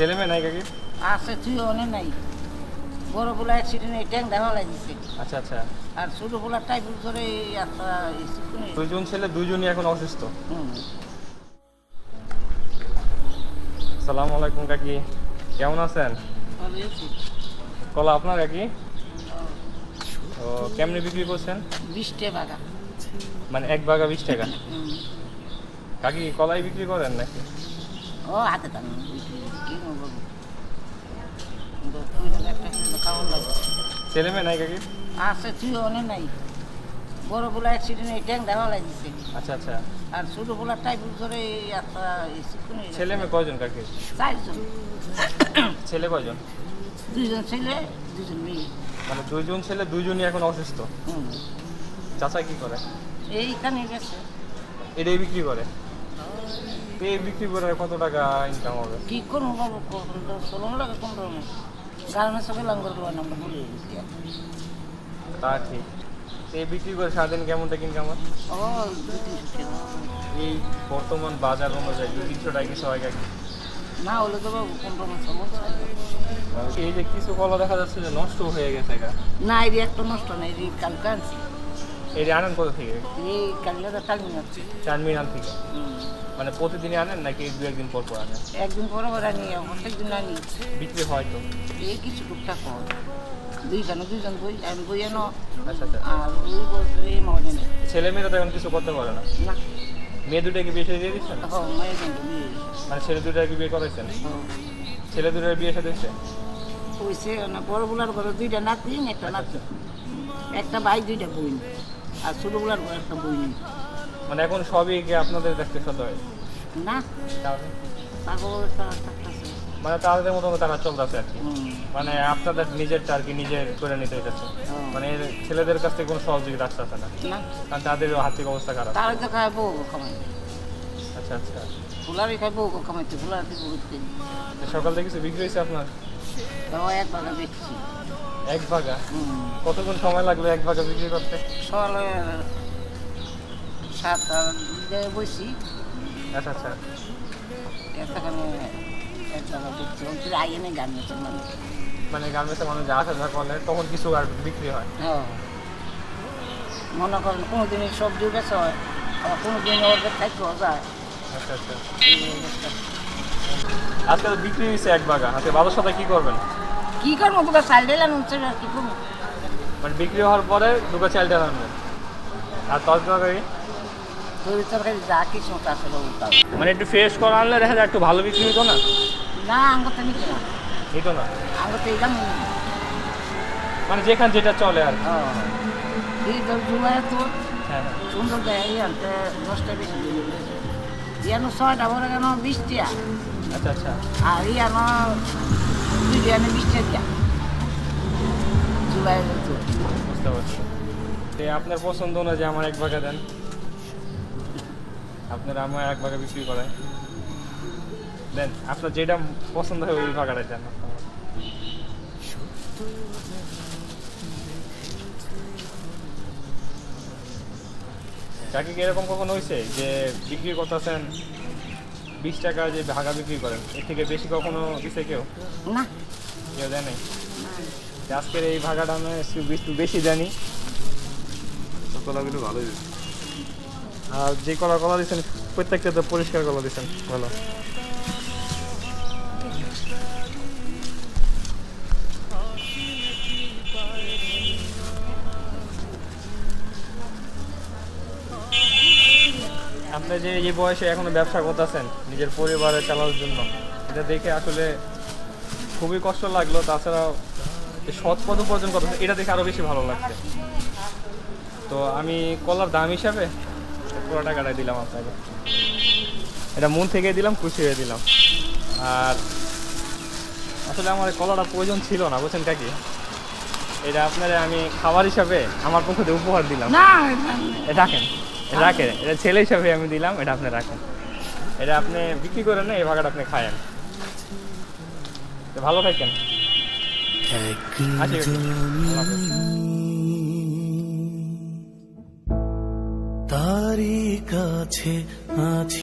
ছেলে মেয়ে নাই কাকি? আছে তুই অনে নাই। বড় পোলা অ্যাক্সিডেন্ট ট্যাঙ্ক দেখা লাগিছে। আচ্ছা আচ্ছা। আর ছোট পোলা টাইফুড ধরে দুইজন ছেলে দুইজনই এখন অসুস্থ। হুম। সালাম আলাইকুম কাকি। কেমন আছেন? কলা আপনার কাকি? ও কেমনি বিক্রি করছেন? বিশটে বাগা মানে এক বাগা বিশ টাকা। কাকি কলাই বিক্রি করেন নাকি? ও হাতে লাগে। ছেলে মেয়ে নাই কাকি? আছে তুই অনে নাই। বড় পোলা অ্যাক্সিডেন্ট এই ট্যাঙ্ক দেখা লাগিছে আচ্ছা আচ্ছা। আর ছোট ধরে এই একটা ছেলে মেয়ে কয়জন কাকি? চারজন। ছেলে কয়জন? দুজন ছেলে দুজন মেয়ে। মানে দুইজন ছেলে দুইজনই এখন অসুস্থ? চাচা কি করে? এইখানে গেছে। এটাই বিক্রি করে? এই বিক্রি করে কত টাকা ইনকাম হবে? কি করব বাবু চলন লাগে কোন ধরনের গার্মেন্টসে গেলাম করে দেওয়ার বলে দিচ্ছি তা ঠিক। এই বিক্রি করে সারাদিন কেমন টাকা ইনকাম হয়? ও টাকা এই বর্তমান বাজার অনুযায়ী দুই তিনশো টাকা কিছু হয় কাকি না হলে তো বাবু সমস্যা এই যে কিছু কলা দেখা যাচ্ছে যে নষ্ট হয়ে গেছে গা। না এই একটা নষ্ট না এই কালকে আনছি এই যে আনেন কোথা থেকে? এই কালকে চানমিনাল থেকে মানে প্রতিদিনই আনেন নাকি দু একদিন পর পর আনেন? একদিন পর পর আনি প্রত্যেক দিন আনি। বিক্রি হয় তো? এই কিছু টুকটাক হয়। দুইখানে দুইজন বই আমি বই আনো আচ্ছা আচ্ছা। আর ওই বলতে এই মনে নেই ছেলে মেয়েরা তো এখন কিছু করতে পারে না। না। মেয়ে দুটাকে বিয়ে দিয়ে দিচ্ছেন? মানে ছেলে দুটাকে বিয়ে করাইছেন? ছেলে দুটার বিয়ে সাথে দিচ্ছেন? হয়েছে না বড় বুলার ঘরে দুইটা নাতি একটা নাতি। একটা ভাই দুইটা বই আর ছোট বুলার ঘরে একটা বই মানে এখন সবই কি আপনাদের দেখতে সত্য হয়। না। তাহলে? থাকতেছে। মানে তাদের মতো তারা চলতেছে আর কি। মানে আপনাদের নিজেরটা আর কি নিজের করে নিতে হইতেছে। মানে ছেলেদের কাছ থেকে কোনো সহযোগিতা আসতেছে না। না। কারণ তাদেরও আর্থিক অবস্থা খারাপ। তার তো খায় বউ কামাই। আচ্ছা আচ্ছা। ফুলারই খায় বউ কামাইতে ফুলার তো সকাল থেকে কিছু বিক্রি হয়েছে আপনার? এক বাগা বেচছি এক ভাগা? কতক্ষণ সময় লাগল এক ভাগা বিক্রি করতে? সকালে সাত বসি আচ্ছা আচ্ছা। বাগা মানুষ মানে। গার্মেন্টসের মানুষ যা আসা করলে তখন কিছু আর বিক্রি হয়। হ্যাঁ। মনে করেন কোনো দিনই সবজি বেচা হয় আবার কোনো দিন ওদের খাইতে যায়। আচ্ছা আচ্ছা। আজকে তো বিক্রি হয়েছে এক ভাগা আজকে বাবার সাথে কি করবেন? কি করব? তোকে চাল হচ্ছে আর কি করব? মানে বিক্রি হওয়ার পরে দুটো চালটা আনবেন। আর তরকারি তরি তরকারি যা কিছু তা সব উঠাবো মানে একটু ফ্রেশ করে আনলে দেখা যায় একটু ভালো বিক্রি হতো না? না আঙ্গতে নিতে না। হতো না? আঙ্গতে এলাম মানে যেখানে যেটা চলে আর কি। এই তো জুলাই তো হ্যাঁ হ্যাঁ। সুন্দর দেয় আনতে দশটা বেশি ইয়ানো ছয়টা বড় কেন? বিশটিয়া। আচ্ছা আচ্ছা। আর ইয়ানো বিশটা দিয়া। জুলাই তো বুঝতে পারছি। তো আপনার পছন্দ অনুযায়ী আমার এক ভাগা দেন? আপনার আমার এক ভাগা বিক্রি করেন দেন আপনার যেটা পছন্দ হয় ওই ভাগাটা দেন কাকি কি এরকম কখনো হয়েছে যে বিক্রি করতেছেন বিশ টাকা যে ভাগা বিক্রি করেন এর থেকে বেশি কখনো দিছে কেউ? না। কেউ দেয় নাই? আজকের এই ভাগাটা আমি একটু বেশি জানি কলাগুলো ভালোই আর যে কলা কলা দিচ্ছেন প্রত্যেকটা তো পরিষ্কার কলা দিচ্ছেন ভালো। আপনি যে এই বয়সে এখনও ব্যবসা করতেছেন, নিজের পরিবারের চালানোর জন্য, এটা দেখে আসলে খুবই কষ্ট লাগল। তাছাড়াও সৎ পদ উপার্জন করতেছেন এটা দেখে আরও বেশি ভালো লাগছে। তো আমি কলার দাম হিসাবে পুরো টাকাটাই দিলাম আপনাকে। এটা মন থেকে দিলাম খুশি হয়ে দিলাম। আর আসলে আমার কলাটা প্রয়োজন ছিল না বুঝছেন কাকি? এটা আপনার আমি খাবার হিসাবে আমার পক্ষ থেকে উপহার দিলাম। এটা রাখেন এটা রাখেন। এটা ছেলে হিসাবে আমি দিলাম এটা আপনি রাখেন। এটা আপনি বিক্রি করেন না এই ভাগাটা আপনি খায়েন। তো ভালো থাকেন আসি তারি কাছে আছি।